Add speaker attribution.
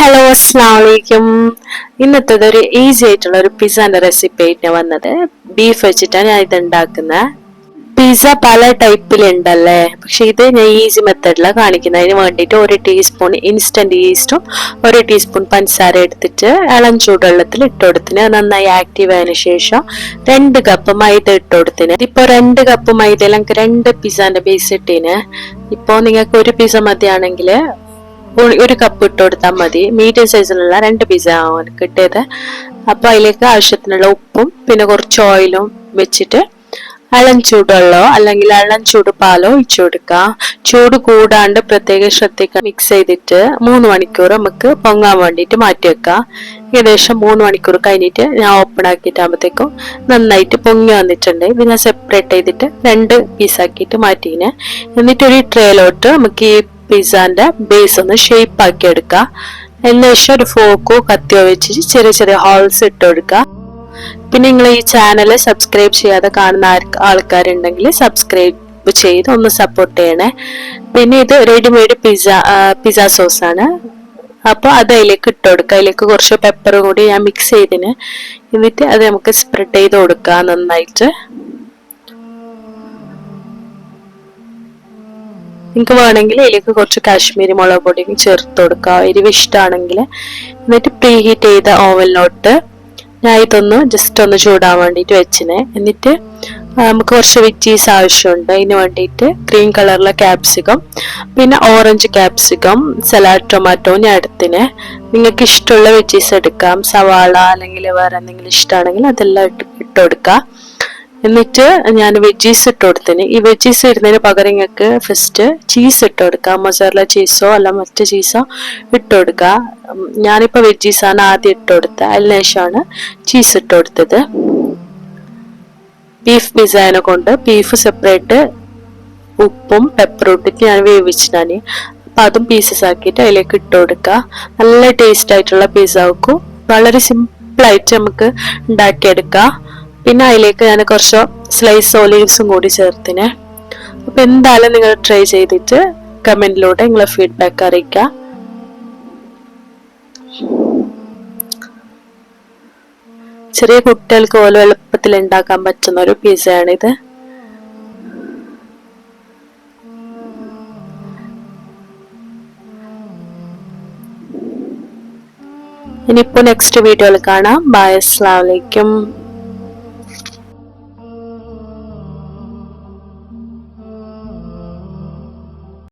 Speaker 1: Hello അസ്സാം വലൈക്കും ഇന്നത്തേത് ഒരു ഈസി ആയിട്ടുള്ള ഒരു പിസ്സാന്റെ റെസിപ്പി ആയിട്ട് വന്നത്. ബീഫ് വെച്ചിട്ടാണ് ഞാൻ ഇത് ഉണ്ടാക്കുന്നത് പിസ്സ പല ടൈപ്പിലുണ്ടല്ലേ പക്ഷെ ഇത് ഞാൻ ഈസി മെത്തഡിലാണ് കാണിക്കുന്നത് അതിന് വേണ്ടിയിട്ട് ഒരു ടീസ്പൂൺ ഇൻസ്റ്റന്റ് ഈസ്റ്റും ഒരു ടീസ്പൂൺ പഞ്ചസാര എടുത്തിട്ട് ഇളം ചൂടുവെള്ളത്തിൽ ഇട്ട് കൊടുത്തിന്. നന്നായി ആക്റ്റീവ് ആയതിനു ശേഷം രണ്ട് കപ്പ് മൈദ ഇട്ട് കൊടുത്തിന്. ഇപ്പൊ രണ്ട് കപ്പ് മൈദയിൽ നമുക്ക് രണ്ട് പിസ്സാന്റെ ബേസ് ഇട്ടീന്. ഇപ്പോൾ നിങ്ങൾക്ക് ഒരു പിസ്സ മതിയാണെങ്കിൽ ഒരു- കപ്പ് ഇട്ട് കൊടുത്താൽ മതി. മീഡിയം സൈസിലുള്ള രണ്ട് ആണ് കിട്ടിയത്. അപ്പൊ അതിലേക്ക് ആവശ്യത്തിനുള്ള ഉപ്പും പിന്നെ കുറച്ച് ഓയിലും വെച്ചിട്ട് ഇളം ചൂടുള്ളോ അല്ലെങ്കിൽ ഇളം ചൂട് പാലോ ഒഴിച്ചു കൊടുക്കുക ചൂട് കൂടാണ്ട് പ്രത്യേകം ശ്രദ്ധിക്കുക മിക്സ് ചെയ്തിട്ട് മൂന്ന് മണിക്കൂർ നമുക്ക് പൊങ്ങാൻ വേണ്ടിയിട്ട് മാറ്റി വെക്കാം. ഏകദേശം മൂന്ന് മണിക്കൂർ കഴിഞ്ഞിട്ട് ഞാൻ ഓപ്പൺ ആക്കിയിട്ടാകുമ്പോഴത്തേക്കും നന്നായിട്ട് പൊങ്ങി വന്നിട്ടുണ്ട്. ഇത് ഞാൻ സെപ്പറേറ്റ് ചെയ്തിട്ട് രണ്ട് പീസാക്കിയിട്ട് മാറ്റിയിന്. എന്നിട്ടൊരു ട്രേയിലോട്ട് നമുക്ക് ഈ പിസ്സാന്റെ ബേസ് ഒന്ന് ഷേപ്പ് ആക്കി എടുക്കുക അതിനുശേഷം ഒരു ഫോക്കോ കത്തിയോ വെച്ച് ചെറിയ ചെറിയ ഹോൾസ് ഇട്ട് കൊടുക്കുക പിന്നെ നിങ്ങൾ ഈ ചാനൽ സബ്സ്ക്രൈബ് ചെയ്യാതെ കാണുന്ന ആൾക്കാരുണ്ടെങ്കിൽ സബ്സ്ക്രൈബ് ചെയ്ത് ഒന്ന് സപ്പോർട്ട് ചെയ്യണേ. പിന്നെ ഇത് റെഡിമെയ്ഡ് പിസ്സ പിസ്സ സോസ് ആണ്. അപ്പോൾ അത് അതിലേക്ക് ഇട്ട് കൊടുക്കുക അതിലേക്ക് കുറച്ച് പെപ്പർ കൂടി ഞാൻ മിക്സ് ചെയ്തിന്. എന്നിട്ട് അത് നമുക്ക് സ്പ്രെഡ് ചെയ്ത് കൊടുക്കുക നന്നായിട്ട്. നിങ്ങൾക്ക് വേണമെങ്കിൽ ഇതിലേക്ക് കുറച്ച് കാശ്മീരി മുളക് പൊടി ചേർത്ത് കൊടുക്കുക എരിവ് ഇഷ്ടമാണെങ്കിൽ എന്നിട്ട് പ്രീ ഹീറ്റ് ചെയ്ത ഓവനിലോട്ട് ഞാൻ ഇതൊന്ന് ജസ്റ്റ് ഒന്ന് ചൂടാൻ വേണ്ടിയിട്ട് വെച്ചിനെ. എന്നിട്ട് നമുക്ക് കുറച്ച് വെജീസ് ആവശ്യമുണ്ട്. അതിന് വേണ്ടിയിട്ട് ഗ്രീൻ കളറിലെ ക്യാപ്സിക്കം പിന്നെ ഓറഞ്ച് ക്യാപ്സിക്കം സലാഡ് ടൊമാറ്റോ ഞാൻ എടുത്തിന്. നിങ്ങൾക്ക് ഇഷ്ടമുള്ള വെജീസ് എടുക്കാം. സവാള അല്ലെങ്കിൽ വേറെ എന്തെങ്കിലും ഇഷ്ടമാണെങ്കിൽ അതെല്ലാം ഇട്ട് ഇട്ട് കൊടുക്കാം. എന്നിട്ട് ഞാൻ വെജീസ് ഇട്ട് കൊടുത്തിന്. ഈ വെജീസ് ഇടുന്നതിന് പകരം ഞങ്ങൾക്ക് ഫസ്റ്റ് ചീസ് ഇട്ട് കൊടുക്കാം മൊസറല ചീസോ അല്ല മറ്റു ചീസോ ഇട്ട് കൊടുക്കുക. ഞാനിപ്പോൾ ഞാനിപ്പോ വെജീസാണ് ആദ്യം ഇട്ട് കൊടുത്തത്. അതിന് ശേഷമാണ് ചീസ് ഇട്ട് കൊടുത്തത്. ബീഫ് പിസ്സാനെ കൊണ്ട് ബീഫ് സെപ്പറേറ്റ് ഉപ്പും പെപ്പറും ഇട്ടിട്ട് ഞാൻ വേവിച്ചിട്ടാണ് അപ്പം അതും പീസസ് ആക്കിയിട്ട് അതിലേക്ക് ഇട്ട് കൊടുക്കുക. നല്ല ടേസ്റ്റ് ആയിട്ടുള്ള പിസ്സ വെക്കും വളരെ സിമ്പിൾ ആയിട്ട് നമുക്ക് ഉണ്ടാക്കിയെടുക്കാം. പിന്നെ അതിലേക്ക് ഞാൻ കുറച്ച് സ്ലൈസ് ഓലീവ്സും കൂടി ചേർത്തിനെ. അപ്പോൾ എന്തായാലും നിങ്ങൾ ട്രൈ ചെയ്തിട്ട് കമന്റിലൂടെ നിങ്ങളെ ഫീഡ്ബാക്ക് അറിയിക്കുക ചെറിയ കുട്ടികൾക്ക് പോലും എളുപ്പത്തിൽ ഉണ്ടാക്കാൻ പറ്റുന്ന ഒരു പിസയാണിത് ഇനിയിപ്പോ നെക്സ്റ്റ് വീഡിയോയിൽ കാണാം. ബൈ അസ്സലാമലൈക്കും